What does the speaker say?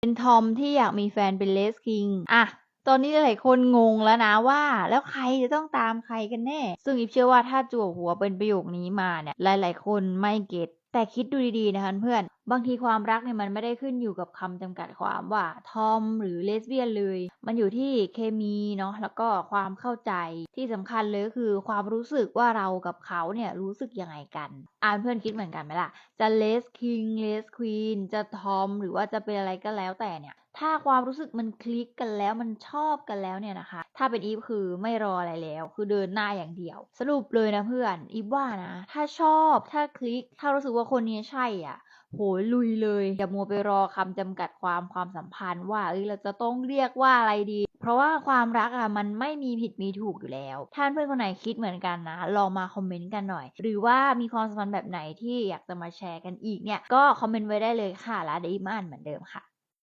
เป็นทอมที่อยากมีแฟนเป็นเลสคิงอะตอนนี้หลายคนงงแล้วนะว่า แล้วใครจะต้องตามใครกันแน่ ซึ่งอีฟเชื่อว่าถ้าจั่วหัวเป็นประโยคนี้มาเนี่ยหลาย ๆ คนไม่เก็ตแต่คิดดูดีๆนะคะเพื่อน บางทีความรักเนี่ยมันไม่ได้ขึ้นอยู่กับคำจำกัดความว่าทอมหรือเลสเบี้ยนเลย มันอยู่ที่เคมีเนาะแล้วก็ความเข้าใจที่สำคัญเลยก็คือความรู้สึกว่าเรากับเขาเนี่ยรู้สึกยังไงกันอ่านเพื่อนคิดเหมือนกันไหมล่ะ จะเลสคิงเลสควีนจะทอมหรือว่าจะเป็นอะไรก็แล้วแต่เนี่ยถ้าความรู้สึกมันคลิกกันแล้วมันชอบกันแล้วเนี่ยนะคะ ถ้าเป็นอีฟคือไม่รออะไรแล้ว คือเดินหน้าอย่างเดียว สรุปเลยนะเพื่อนอีฟว่านะ ถ้าชอบถ้าคลิก ถ้ารู้สึกว่าคนนี้ใช่อะโหลุยเลยอย่ามัวไปรอคำจำกัดความความสัมพันธ์ว่าเอ้ยเราจะต้องเรียกว่าอะไรดี เพราะว่าความรักอะมันไม่มีผิดมีถูกอยู่แล้ว ท่านเพื่อนคนไหนคิดเหมือนกันนะ ลองมาคอมเมนต์กันหน่อย หรือว่ามีความสัมพันธ์แบบไหนที่อยากจะมาแชร์กันอีกเนี่ยก็คอมเมนต์ไว้ได้เลยค่ะแล้วเดี๋ยวมาอ่านเหมือนเดิมค่ะ